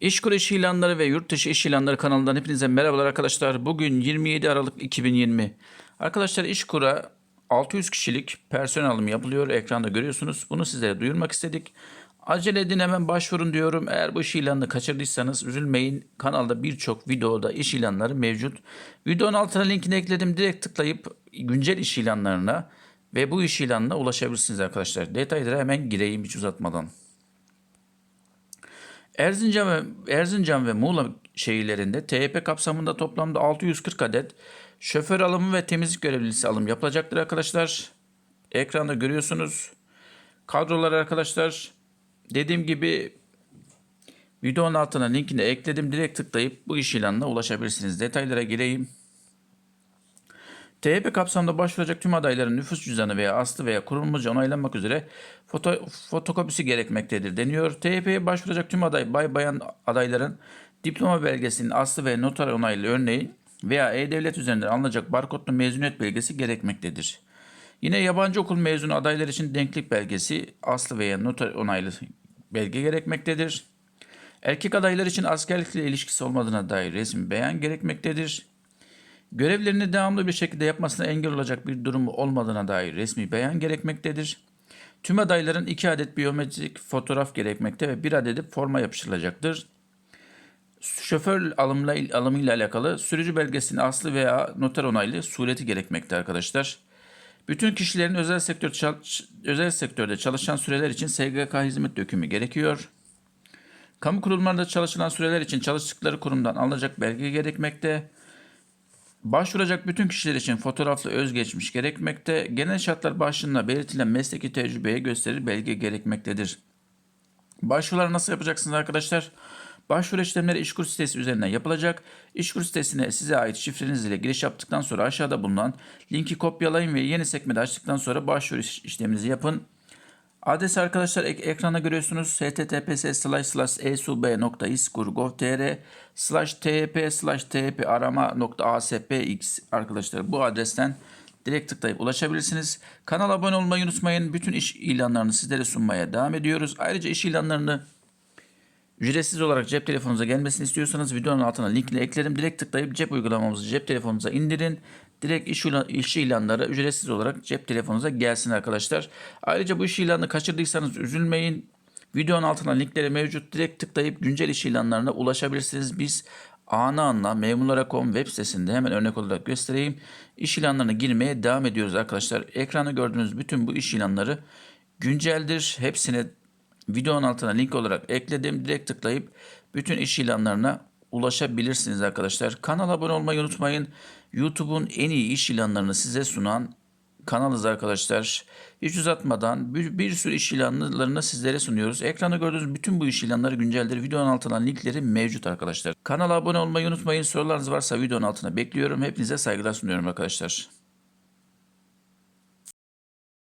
İşkur iş ilanları ve yurt dışı iş ilanları kanalından hepinize merhabalar arkadaşlar. Bugün 27 Aralık 2020. Arkadaşlar İşkur'a 600 kişilik personel alımı yapılıyor. Ekranda görüyorsunuz. Bunu sizlere duyurmak istedik. Acele edin hemen başvurun diyorum. Eğer bu iş ilanını kaçırdıysanız üzülmeyin. Kanalda birçok videoda iş ilanları mevcut. Videonun altına linkini ekledim. Direkt tıklayıp güncel iş ilanlarına ve bu iş ilanına ulaşabilirsiniz arkadaşlar. Detaylara hemen gireyim hiç uzatmadan. Erzincan ve Erzincan ve Muğla şehirlerinde TYP kapsamında toplamda 640 adet şoför alımı ve temizlik görevlisi alım yapılacaktır arkadaşlar. Ekranda görüyorsunuz. Kadrolar arkadaşlar. Dediğim gibi videonun altına linkini ekledim. Direkt tıklayıp bu iş ilanına ulaşabilirsiniz. Detaylara gireyim. TYP kapsamında başvuracak tüm adayların nüfus cüzdanı veya aslı veya kurulmaca onaylanmak üzere foto, fotokopisi gerekmektedir deniyor. TYP'ye başvuracak tüm aday bay bayan adayların diploma belgesinin aslı ve noter onaylı örneği veya E-Devlet üzerinden alınacak barkodlu mezuniyet belgesi gerekmektedir. Yine yabancı okul mezunu adaylar için denklik belgesi aslı veya noter onaylı belge gerekmektedir. Erkek adaylar için askerlikle ilişkisi olmadığına dair resmi beyan gerekmektedir. Görevlerini devamlı bir şekilde yapmasına engel olacak bir durumu olmadığına dair resmi beyan gerekmektedir. Tüm adayların iki adet biyometrik fotoğraf gerekmekte ve bir adedi forma yapıştırılacaktır. Şoför alımla, alımıyla alakalı sürücü belgesinin aslı veya noter onaylı sureti gerekmekte arkadaşlar. Bütün kişilerin özel sektör özel sektörde çalışan süreler için SGK hizmet dökümü gerekiyor. Kamu kurumlarında çalışılan süreler için çalıştıkları kurumdan alınacak belge gerekmekte. Başvuracak bütün kişiler için fotoğraflı özgeçmiş gerekmekte. Genel şartlar başlığında belirtilen mesleki tecrübeye gösterir belge gerekmektedir. Başvuruları nasıl yapacaksınız arkadaşlar? Başvuru işlemleri İşkur sitesi üzerinden yapılacak. İşkur sitesine size ait şifreniz ile giriş yaptıktan sonra aşağıda bulunan linki kopyalayın ve yeni sekmede açtıktan sonra başvuru işleminizi yapın. Adresi arkadaşlar ek- ekrana görüyorsunuz. https slash slash esub.iskur.gov.tr slash tp slash tp arama aspx arkadaşlar bu adresten direkt tıklayıp ulaşabilirsiniz. Kanala abone olmayı unutmayın. Bütün iş ilanlarını sizlere sunmaya devam ediyoruz. Ayrıca iş ilanlarını ücretsiz olarak cep telefonunuza gelmesini istiyorsanız videonun altına linkini eklerim. Direkt tıklayıp cep uygulamamızı cep telefonunuza indirin. Direkt iş, ilan, iş ilanları ücretsiz olarak cep telefonunuza gelsin arkadaşlar. Ayrıca bu iş ilanını kaçırdıysanız üzülmeyin. Videonun altına linkleri mevcut. Direkt tıklayıp güncel iş ilanlarına ulaşabilirsiniz. Biz ana anla memurlara.com web sitesinde hemen örnek olarak göstereyim. İş ilanlarına girmeye devam ediyoruz arkadaşlar. Ekranda gördüğünüz bütün bu iş ilanları günceldir. Hepsine videonun altına link olarak ekledim. Direkt tıklayıp bütün iş ilanlarına ulaşabilirsiniz arkadaşlar. Kanala abone olmayı unutmayın. YouTube'un en iyi iş ilanlarını size sunan kanalız arkadaşlar. Hiç uzatmadan bir, bir sürü iş ilanlarını sizlere sunuyoruz. Ekranda gördüğünüz bütün bu iş ilanları günceldir. Videonun altına linkleri mevcut arkadaşlar. Kanala abone olmayı unutmayın. Sorularınız varsa videonun altına bekliyorum. Hepinize saygılar sunuyorum arkadaşlar.